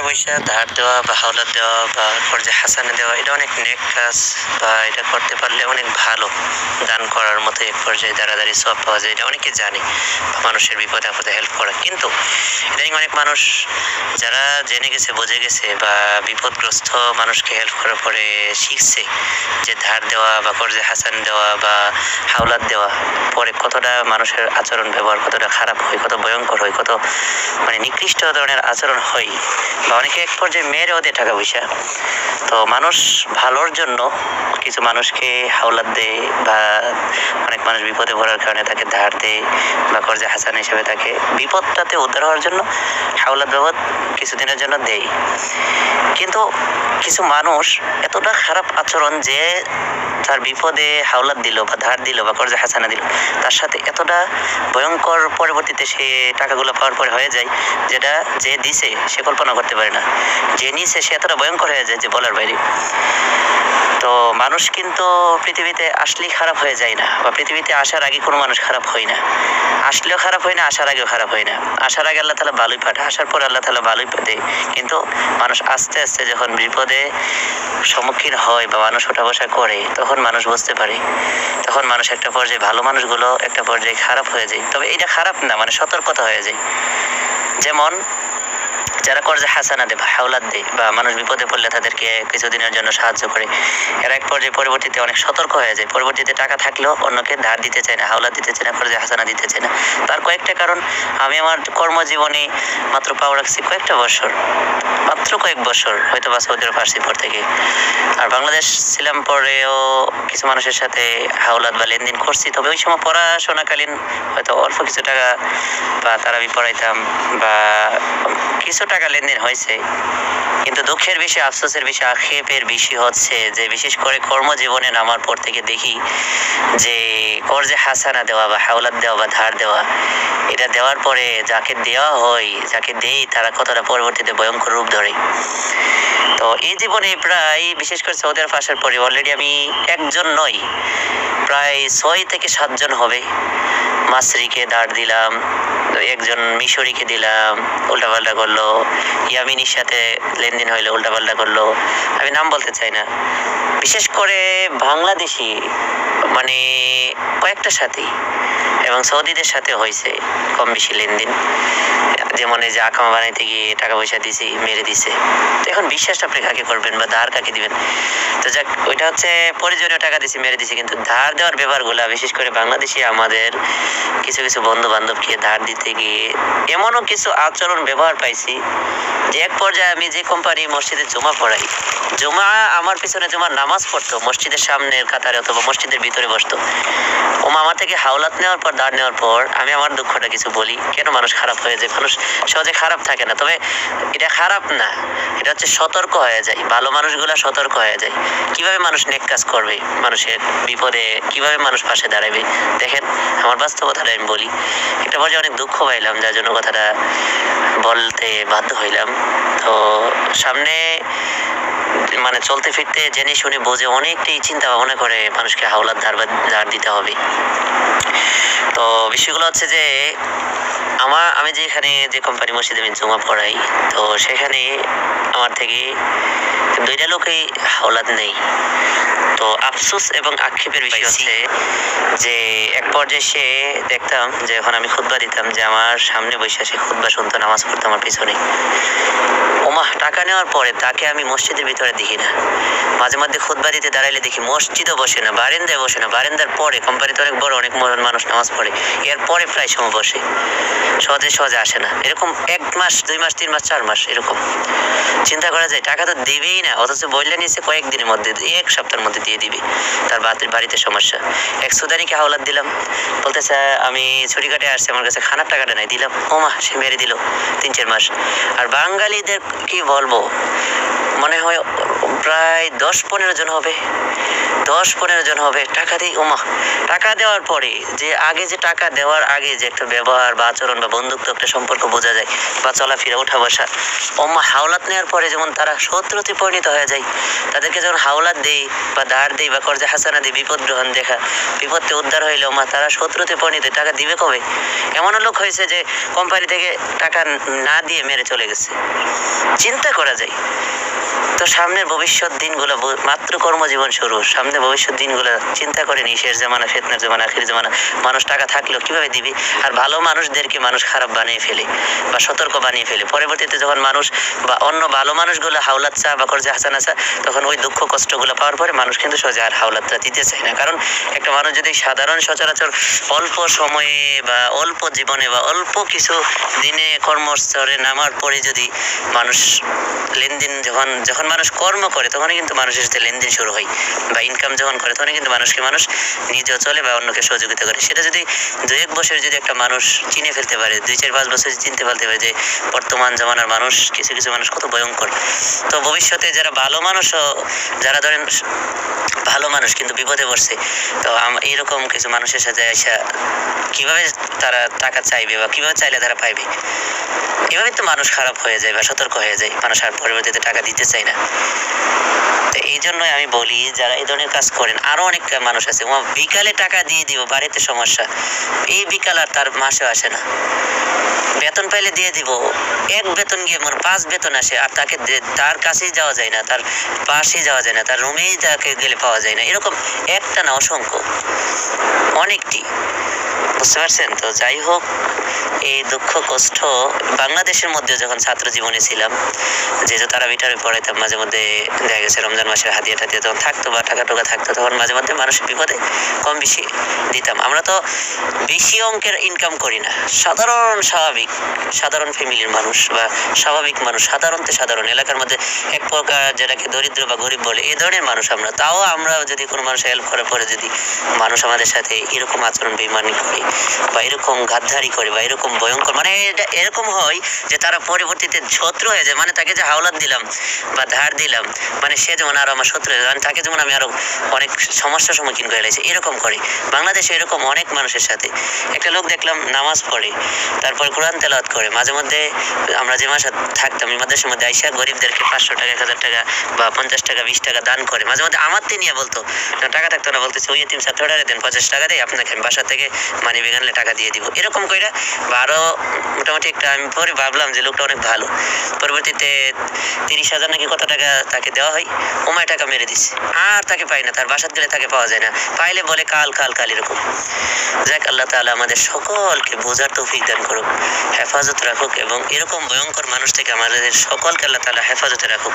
টাকা পয়সা, ধার দেওয়া বা হাওলাত দেওয়া বা কর্জে হাসানে দেওয়া, এটা অনেক নেক কাজ বা এটা করতে পারলে অনেক ভালো। দান করার মতো এক পর্যায়ে দাঁড়াদাঁড়ি সব পাওয়া যায়, এটা অনেকে জানে মানুষের বিপদে আপদে হেল্প করা। কিন্তু ইদানিং অনেক মানুষ যারা জেনে গেছে, বুঝে গেছে বা বিপদগ্রস্ত মানুষকে হেল্প করার পরে শিখছে যে ধার দেওয়া বা কর্জে হাসান দেওয়া বা হাওলাত দেওয়া, পরে কতটা মানুষের আচরণ ব্যবহার কতটা খারাপ হয়, কত ভয়ঙ্কর হয়, কত মানে নিকৃষ্ট ধরনের আচরণ হয় অনেকে এক পর্যায়ে মেয়েরেও দেয় টাকা পয়সা। তো মানুষ ভালোর জন্য কিছু মানুষকে হাওলাত দেয় বা অনেক মানুষ বিপদে পড়ার কারণে তাকে ধার দেয় বা কর্জে হাসান হিসেবে তাকে বিপদটাতে উদ্ধার হওয়ার জন্য হাওলাত বাবদ কিছুদিনের জন্য দেয়। কিন্তু কিছু মানুষ এতটা খারাপ আচরণ যে তার বিপদে হাওলাত দিল বা ধার দিল বা কর্জে হাসানা দিল, তার সাথে এতটা ভয়ঙ্কর পরবর্তীতে সে টাকাগুলো পাওয়ার পরে হয়ে যায়, যেটা যে দিছে সে কল্পনা করতে পারে না। যে নিছে সে এতটা ভয়ঙ্কর হয়ে যায় যে বলার বাইরে। তো মানুষ কিন্তু পৃথিবীতে আসলেই খারাপ হয়ে যায় না বা পৃথিবীতে আসার আগে কোনো মানুষ খারাপ হয় না। আসলেও খারাপ হয় না, আসার আগেও খারাপ হয় না। আসার আগে আল্লাহ তালা ভালোই পাঠায়, আসার পর আল্লাহ তালা ভালোই দেয় কিন্তু মানুষ আস্তে আস্তে যখন বিপদে সম্মুখীন হয় বা মানুষ ওঠা বসা করে, তখন মানুষ বুঝতে পারে। তখন মানুষ একটা পর্যায়ে ভালো মানুষগুলো একটা পর্যায়ে খারাপ হয়ে যায়। তবে এটা খারাপ না মানে সতর্কতা হয়ে যায়। যেমন যারা কর্জে হাসানা দেয় বা হাওলাত দেয় বা মানুষ বিপদে পড়লে তাদেরকে কিছুদিনের জন্য সাহায্য করে। এরা এক পর্যায়ে পরবর্তীতে অনেক সতর্ক হয়ে যায়। পরবর্তীতে টাকা থাকলেও অন্যকে ধার দিতে চায় না, হাওলাত দিতে চায় না কর্জে হাসানা দিতে চায় না। তার কয়েকটা কারণ, আমি আমার কর্মজীবনে মাত্র পাওয়া রাখছি কয়েকটা বছর। মাত্র কয়েক বছর হয়তো বা সৌদি আরব আসছি পর থেকে। আর বাংলাদেশ ছিলাম পরেও কিছু মানুষের সাথে হাওলাত বা লেনদেন করছি। তবে ওই সময় পড়াশোনাকালীন হয়তো অল্প কিছু টাকা বা তারাবি পড়াইতাম বা কিছু টাকা লেনদেন হয়েছে। কিন্তু দুঃখের বিষয়, আফসোসের বিষয়, আক্ষেপের বিষয় হচ্ছে যে, বিশেষ করে কর্মজীবনে নামার পর থেকে দেখি যে, কর্জে হাসানা দেওয়া বা হাওলাত দেওয়া বা ধার দেওয়া, এটা দেওয়ার পরে যাকে দেওয়া হয়, যাকে দেই, তারা কতটা পরবর্তীতে ভয়ঙ্কর রূপ ধরে। তো এই জীবনে প্রায়, বিশেষ করে সৌদি আরব আসার পরে অলরেডি আমি একজন নই, প্রায় ছয় থেকে সাতজন হবে। মাসরিকে ধার দিলাম, একজন মিশরিকে দিলাম, উল্টাপাল্টা করল ইয়ামিনীর সাথে লেনদেন হইল, উল্টাপাল্টা করল। আমি নাম বলতে চাই না। বিশেষ করে বাংলাদেশি মানে কয়েকটা সাথী এবং সৌদিদের সাথে হয়েছে কম বেশি লেনদেন। যেমন এই যে আকামা বানাইতে গিয়ে টাকা পয়সা দিছি, মেরে দিছে। তো এখন বিশ্বাসটা আপনি কাকে করবেন বা ধার কাকে দিবেন? তো যাক, ওইটা হচ্ছে প্রয়োজনীয় টাকা দিছি, মেরে দিছি, কিন্তু ধার দেওয়ার ব্যাপারগুলো, বিশেষ করে বাংলাদেশি আমাদের কিছু কিছু বন্ধু বান্ধবকে ধার দিতে গিয়ে এমনও কিছু আচরণ, ব্যবহার পাইছি যে এক পর্যায়ে আমি যে কোম্পানি মসজিদে জমা পড়াই, জমা আমার পিছনে জমা নামাজ পড়তো, মসজিদের সামনের কাতারে অথবা মসজিদের ভিতরে বসতো। ও আমার থেকে হাওলাত নেওয়ার পর ধার নেওয়ার পর আমি আমার দুঃখটা কিছু বলি, কেন মানুষ খারাপ হয়ে যায়? মানুষ সহজে খারাপ থাকে না, তবে এটা খারাপ না, এটা হচ্ছে সতর্ক হয়ে যায়। ভালো মানুষগুলা সতর্ক হয়ে যায়। কীভাবে মানুষ নেক কাজ করবে? মানুষের বিপদে কীভাবে মানুষ পাশে দাঁড়াবে? দেখেন, আমার বাস্তবতাটা আমি বলি। এটা পর্যায়ে অনেক দুঃখ পাইলাম, যার জন্য কথাটা বলতে বাধ্য হইলাম। তো সামনে মানে চলতে ফিরতে জেনে শুনে বোঝে অনেকটাই চিন্তা ভাবনা করে মানুষকে হাওলাত ধার ধার দিতে হবে। তো বিষয়গুলো হচ্ছে যে আমার আমি যেখানে যে কোম্পানি মসজিদে আমি জমা পড়াই তো সেখানে আমার থেকে দুইটা লোকই হাওলাত নেই। তো আফসোস এবং আক্ষেপের বিষয় হচ্ছে যে এক পর্যায়ে সে দেখতাম যে যখন আমি খুতবা দিতাম যে আমার সামনে বসে সে খুতবা শুনতো নামাজ পড়তো আমার পিছনে। ওমা টাকা নেওয়ার পরে তাকে আমি মসজিদের ভিতরে দেখি না। মাঝে মধ্যে খুতবা দিতে দাঁড়াইলে দেখি মসজিদও বসে না, বারেন্দায় বসে না। বারেন্দার পরে কোম্পানিতে অনেক বড়, অনেক মানুষ নামাজ পড়ে। এর পরে প্রায় সময় বসে। সহজে সহজে আসে না। এরকম এক মাস, দুই মাস, তিন মাস, চার মাস এরকম। চিন্তা করা যায়, টাকা তো দেবেই না। অথচ বললে নিয়েছে কয়েকদিনের মধ্যে এক সপ্তাহের মধ্যে দিয়ে দিবে। তার বাতির বাড়িতে সমস্যা। এক সুদানিকে হাওলাত দিলাম। বলতেছে, আমি ছুটি কাটে আসছে, আমার কাছে খানার টাকাটা নাই। দিলাম। ও মা সে মেরে দিল। তিন, চার মাস। আর বাঙালিদের কি বলব? মনে হয় প্রায় দশ পনেরো জন হবে। দশ পনেরো জন হবে টাকা দিই ওমা টাকা দেওয়ার পরে যে আগে যে টাকা দেওয়ার আগে যে একটা ব্যবহার বা আচরণ বা বন্ধুত্ব একটা সম্পর্ক বোঝা যায় বা চলাফেরা ওঠা বসা ওমা হাওলাত নেওয়ার পরে যেমন তারা শত্রুতে পরিণত হয়ে যায়, তাদেরকে যখন হাওলাত দেই বা ধার দেই বা কর্জে হাসানা দিই, বিপদ গ্রহণ দেখা বিপদে উদ্ধার হইলে ওমা তারা শত্রুতে পরিণত। টাকা দিবে কবে? এমনও লোক হয়েছে যে কোম্পানি থেকে টাকা না দিয়ে মেরে চলে গেছে। চিন্তা করা যায়। তো সামনের ভবিষ্যৎ দিনগুলো ব- মাত্র কর্মজীবন শুরু, সামনে ভবিষ্যৎ দিনগুলো চিন্তা করে নি, শেষ জামানা, ফেতনার জামানা, আখির জামানা, মানুষ টাকা থাকলেও কীভাবে দিবে? আর ভালো মানুষদেরকে মানুষ খারাপ বানিয়ে ফেলে বা সতর্ক বানিয়ে ফেলে। পরবর্তীতে যখন মানুষ বা অন্য ভালো মানুষগুলো হাওলাত চা বা করছে হাসানা চা তখন ওই দুঃখ কষ্টগুলো পাওয়ার পরে মানুষ কিন্তু সোজা আর হাওলাতটা দিতে চায় না। কারণ একটা মানুষ যদি সাধারণ সচরাচর অল্প সময়ে বা অল্প জীবনে বা অল্প কিছু দিনে কর্মস্তরে নামার পরে যদি মানুষ লেনদেন, যখন যখন মানুষ কর্ম করে তখনই কিন্তু মানুষের সাথে লেনদেন শুরু হয়। বা ইনকাম যখন করে, তখনই কিন্তু মানুষকে মানুষ নিজেও চলে বা অন্যকে সহযোগিতা করে। সেটা যদি দু এক বছর যদি একটা মানুষ চিনে ফেলতে পারে দুই চার পাঁচ বছর চিনতে ফেলতে পারে যে বর্তমান জমানার মানুষ, কিছু কিছু মানুষ কত ভয়ঙ্কর। তো ভবিষ্যতে যারা ভালো মানুষও যারা ধরেন ভালো মানুষ কিন্তু বিপদে পড়ছে, তো এইরকম কিছু মানুষের সাথে এসে কীভাবে তারা টাকা চাইবে বা কীভাবে চাইলে তারা পাইবে? এভাবে তো মানুষ খারাপ হয়ে যায় বা সতর্ক হয়ে যায়। মানুষ আর পরবর্তীতে টাকা দিতে চায় না। এই জন্যই আমি বলি, যারা এই ধরনের কাজ করেন, আরও অনেক মানুষ আছে বিকালে টাকা দিয়ে দিব বাড়িতে সমস্যা। এই বিকাল আর তার মাসে আসে না। বেতন পাইলে দিয়ে দিব, এক বেতন গিয়ে মোর পাঁচ বেতন আসে, আর তাকে তার কাছেই যাওয়া যায় না, তার পাশেই যাওয়া যায় না, তার রুমেই তাকে গেলে পাওয়া যায় না, এরকম একটা না, অসংখ্য। অনেকটি। বুঝতে পারছেন তো যাই হোক, এই দুঃখ, কষ্ট বাংলাদেশের মধ্যে যখন ছাত্র জীবনে ছিলাম, যেহেতু তারা বিটারে পড়াইতাম মাঝে মধ্যে দেখা গেছে রমজান মাসের হাতিয়া টাতিয়া তখন থাকতো বা টাকা টোকা থাকতো, তখন মাঝে মধ্যে মানুষের বিপদে কম বেশি দিতাম। আমরা তো বেশি অঙ্কের ইনকাম করি না। সাধারণ স্বাভাবিক, সাধারণ ফ্যামিলির মানুষ বা স্বাভাবিক মানুষ, সাধারণতে সাধারণ, এলাকার মধ্যে এক প্রকার যেটাকে দরিদ্র বা গরিব বলে এই ধরনের মানুষ আমরা। তাও আমরা যদি কোনো মানুষ হেল্প করার পরে যদি মানুষ আমাদের সাথে এরকম আচরণ বেমানি করে বা এরকম গাদ্দারি করে বা এরকম ভয়ঙ্কর মানে এটা এরকম হয় যে তারা পরবর্তীতে শত্রু হয়ে যায়। মানে তাকে যে হাওলাত দিলাম বা ধার দিলাম মানে সে যেমন আরও আমার শত্রু হয়ে মানে তাকে যেমন আমি আরও অনেক সমস্যার সম্মুখীন করে লাগছে এরকম করে। বাংলাদেশে এরকম অনেক মানুষের সাথে। একটা লোক দেখলাম নামাজ পড়ে, তারপর কোরআন তেলাওয়াত করে। মাঝে মধ্যে আমরা যে মাসে থাকতাম, এই মাদ্রাসার মধ্যে আইসা গরিবদেরকে পাঁচশো টাকা, এক হাজার টাকা বা পঞ্চাশ টাকা, বিশ টাকা দান করে। মাঝে মধ্যে আমার নিয়ে বলতো টাকা থাকতো না। বলতেছে, ওই এতিম ছাত্রটা দেন, পঞ্চাশ টাকা দেয় আপনাকে আমি বাসা থেকে, মানি বেগানলে টাকা দিয়ে দিব। এরকম কইরা বা আরও মোটামুটি একটা আমি পরে ভাবলাম যে লোকটা অনেক ভালো। পরবর্তীতে তিরিশ হাজার নাকি কত টাকা তাকে দেওয়া হয়, ওমায় টাকা মেরে দিছে। আর তাকে পাই না, তার বাসাত গেলে তাকে পাওয়া যায় না। পাইলে বলে কাল কাল কাল এরকম। যাক, আল্লাহ তাআলা আমাদের সকলকে বোঝার তৌফিক দান করুক, হেফাজত রাখুক এবং এরকম ভয়ঙ্কর মানুষ থেকে আমাদের সকলকে আল্লাহ তাআলা হেফাজতে রাখুক।